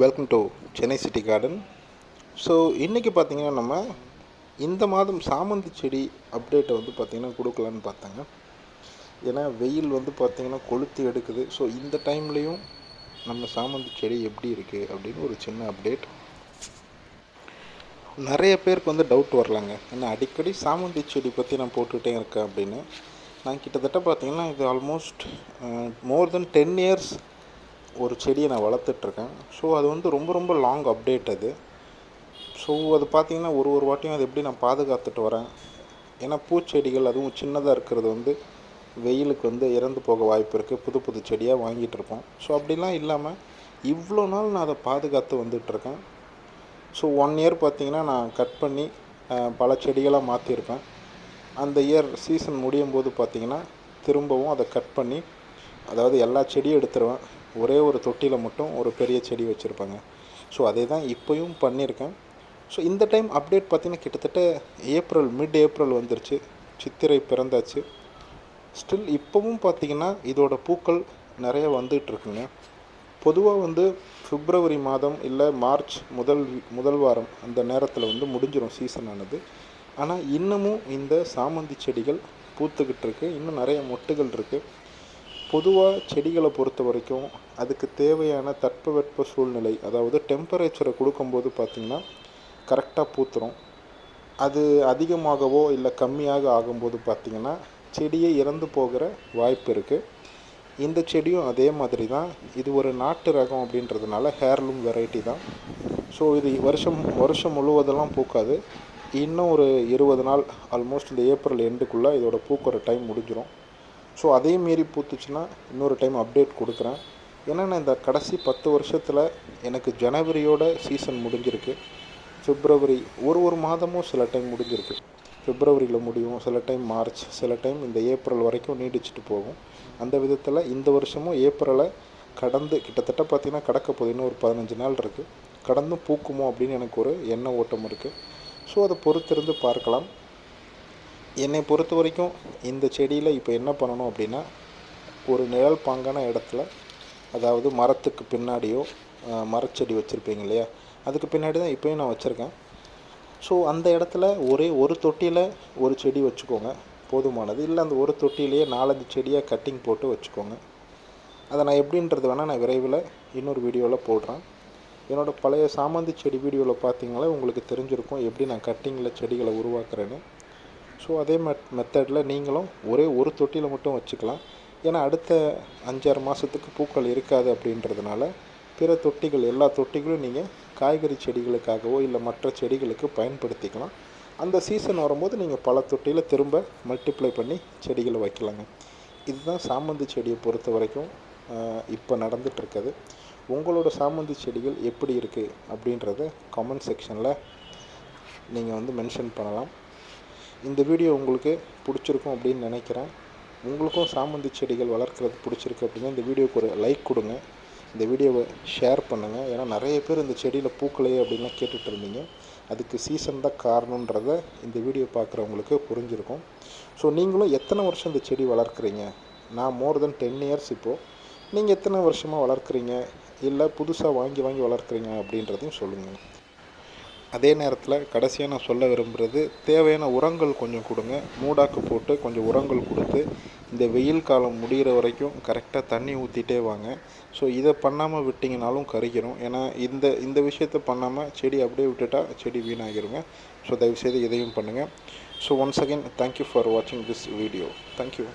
Welcome to Chennai city garden so இன்றைக்கி பார்த்தீங்கன்னா நம்ம இந்த மாதம் சாமந்தி செடி அப்டேட்டை வந்து பார்த்திங்கன்னா கொடுக்கலான்னு பார்த்தாங்க ஏன்னா வெயில் வந்து பார்த்திங்கன்னா கொளுத்தி எடுக்குது. ஸோ இந்த டைம்லேயும் நம்ம சாமந்தி செடி எப்படி இருக்குது அப்படின்னு ஒரு சின்ன அப்டேட் நிறைய பேருக்கு வந்து டவுட் வரலாங்க. ஏன்னா அடிக்கடி சாமந்தி செடி பற்றி நான் போட்டுகிட்டே இருக்கேன் அப்படின்னு. நான் கிட்டத்தட்ட பார்த்திங்கன்னா இது almost more then ten years ஒரு செடியை நான் வளர்த்துட்ருக்கேன். ஸோ அது வந்து ரொம்ப ரொம்ப லாங் அப்டேட் அது. ஸோ அது பார்த்திங்கன்னா ஒரு ஒரு வாட்டியும் அது எப்படி நான் பாதுகாத்துட்டு வரேன். ஏன்னா பூச்செடிகள் அதுவும் சின்னதாக இருக்கிறது வந்து வெயிலுக்கு வந்து இறந்து போக வாய்ப்பு இருக்குது புது புது செடியாக வாங்கிட்டு இருப்போம் ஸோ அப்படிலாம் இல்லாமல் இவ்வளோ நாள் நான் அதை பாதுகாத்து வந்துட்டுருக்கேன் ஸோ ஒன் இயர் பார்த்திங்கன்னா நான் கட் பண்ணி பல செடிகளாக மாற்றிருப்பேன் அந்த இயர் சீசன் முடியும் போது பார்த்திங்கன்னா திரும்பவும் அதை கட் பண்ணி அதாவது எல்லா செடியும் எடுத்துருவேன். ஒரே ஒரு தொட்டியில் மட்டும் ஒரு பெரிய செடி வச்சுருப்பாங்க. ஸோ அதே தான் இப்போயும் பண்ணியிருக்கேன். ஸோ இந்த டைம் அப்டேட் பார்த்திங்கன்னா கிட்டத்தட்ட ஏப்ரல் மிட் ஏப்ரல் வந்துருச்சு. சித்திரை பிறந்தாச்சு. ஸ்டில் இப்போவும் பார்த்திங்கன்னா இதோட பூக்கள் நிறைய வந்துகிட்ருக்குங்க. பொதுவாக வந்து பிப்ரவரி மாதம் இல்லை மார்ச் முதல் முதல் வாரம் அந்த நேரத்தில் வந்து முடிஞ்சிடும் சீசன் ஆனது. ஆனால் இன்னமும் இந்த சாமந்தி செடிகள் பூத்துக்கிட்டு இருக்கு இன்னும் நிறைய மொட்டுகள் இருக்குது பொதுவாக செடிகளை பொறுத்த வரைக்கும் அதுக்கு தேவையான தட்பவெட்ப சூழ்நிலை அதாவது டெம்பரேச்சரை கொடுக்கும்போது பார்த்திங்கன்னா கரெக்டாக பூத்துரும். அது அதிகமாகவோ இல்லை கம்மியாக ஆகும்போது பார்த்திங்கன்னா செடியை இறந்து போகிற வாய்ப்பு இருக்குது இந்த செடியும் அதே மாதிரி தான். இது ஒரு நாட்டு ரகம் அப்படின்றதுனால ஹேர்லூம் வெரைட்டி தான். ஸோ இது வருஷம் வருஷம் முழுவதெல்லாம் பூக்காது. இன்னும் ஒரு இருபது நாள் ஆல்மோஸ்ட் இந்த ஏப்ரல் எண்டுக்குள்ளே இதோட பூக்கிற டைம் முடிஞ்சிடும் ஸோ அதே மீறி பூத்துச்சுன்னா இன்னொரு டைம் அப்டேட் கொடுக்குறேன். ஏன்னா நான் இந்த கடைசி பத்து வருஷத்தில் எனக்கு ஜனவரியோட சீசன் முடிஞ்சிருக்கு. பிப்ரவரி ஒரு ஒரு மாதமும் சில டைம் முடிஞ்சிருக்கு. ஃபிப்ரவரியில் முடியும் சில டைம் மார்ச் சில டைம் இந்த ஏப்ரல் வரைக்கும் நீடிச்சிட்டு போகும். அந்த விதத்தில் இந்த வருஷமும் ஏப்ரலை கடந்து கிட்டத்தட்ட பார்த்திங்கன்னா கடக்க போகுது. இன்னும் ஒரு பதினஞ்சு நாள் இருக்குது கடந்தும் பூக்குமோ அப்படின்னு எனக்கு ஒரு எண்ண ஓட்டம் இருக்குது ஸோ அதை பொறுத்திருந்து பார்க்கலாம். என்னை பொறுத்த வரைக்கும் இந்த செடியில் இப்போ என்ன பண்ணணும் அப்படின்னா ஒரு நிழல் பாங்கான இடத்துல அதாவது மரத்துக்கு பின்னாடியோ மரச்செடி வச்சுருப்பீங்க இல்லையா? அதுக்கு பின்னாடி தான் இப்போயும் நான் வச்சுருக்கேன். ஸோ அந்த இடத்துல ஒரே ஒரு தொட்டியில் ஒரு செடி வச்சுக்கோங்க. போதுமானது. இல்லை அந்த ஒரு தொட்டிலேயே நாலஞ்சு செடியாக கட்டிங் போட்டு வச்சுக்கோங்க. அதை நான் எப்படின்றது வேணால் நான் விரைவில் இன்னொரு வீடியோவில் போடுறேன். என்னோடய பழைய சாமந்தி செடி வீடியோவில் பார்த்தீங்களா? உங்களுக்கு தெரிஞ்சிருக்கும் எப்படி நான் கட்டிங்கில் செடிகளை உருவாக்குறேன்னு. ஸோ அதே மெத் மெத்தடில் நீங்களும் ஒரே ஒரு தொட்டியில் மட்டும் வச்சுக்கலாம். ஏன்னா அடுத்த அஞ்சாறு மாதத்துக்கு பூக்கள் இருக்காது அப்படின்றதுனால பிற தொட்டிகள் எல்லா தொட்டிகளும் நீங்கள் காய்கறி செடிகளுக்காகவோ இல்லை மற்ற செடிகளுக்கு பயன்படுத்திக்கலாம். அந்த சீசன் வரும்போது நீங்கள் பல தொட்டியில் திரும்ப மல்டிப்ளை பண்ணி செடிகளை வைக்கலாங்க. இதுதான் சாமந்தி செடியை பொறுத்த வரைக்கும் இப்போ நடந்துகிட்ருக்குது உங்களோட சாமந்தி செடிகள் எப்படி இருக்குது அப்படின்றத கமெண்ட் செக்ஷனில் நீங்கள் வந்து மென்ஷன் பண்ணலாம். இந்த வீடியோ உங்களுக்கு பிடிச்சிருக்கும் அப்படின்னு நினைக்கிறேன். உங்களுக்கும் சாமந்தி செடிகள் வளர்க்குறது பிடிச்சிருக்கு அப்படின்னா இந்த வீடியோக்கு ஒரு லைக் கொடுங்க. இந்த வீடியோவை ஷேர் பண்ணுங்கள் ஏன்னா நிறைய பேர் இந்த செடியில் பூக்கலையே அப்படின்லாம் கேட்டுட்டு இருந்தீங்க. அதுக்கு சீசன் தான் காரணன்றத இந்த வீடியோ பார்க்குறவங்களுக்கு புரிஞ்சிருக்கும். ஸோ நீங்களும் எத்தனை வருஷம் இந்த செடி வளர்க்குறீங்க? நான் மோர் தென் டென் இயர்ஸ் இப்போது நீங்கள் எத்தனை வருஷமாக வளர்க்குறீங்க? இல்லை புதுசாக வாங்கி வாங்கி வளர்க்குறீங்க அப்படின்றதையும் சொல்லுங்கள் அதே நேரத்தில் கடைசியாக நான் சொல்ல விரும்புகிறது தேவையான உரங்கள் கொஞ்சம் கொடுங்க. மூடாக்கு போட்டு கொஞ்சம் உரங்கள் கொடுத்து இந்த வெயில் காலம் முடிகிற வரைக்கும் கரெக்டாக தண்ணி ஊற்றிட்டே வாங்க. ஸோ இதை பண்ணாமல் விட்டிங்கனாலும் கறிக்கிறோம் ஏன்னா இந்த இந்த விஷயத்த பண்ணாமல் செடி அப்படியே விட்டுட்டா செடி வீணாகிருங்க. ஸோ தயவுசெய்து இதையும் பண்ணுங்கள் so once again thank you for வாட்சிங் திஸ் வீடியோ தேங்க்யூ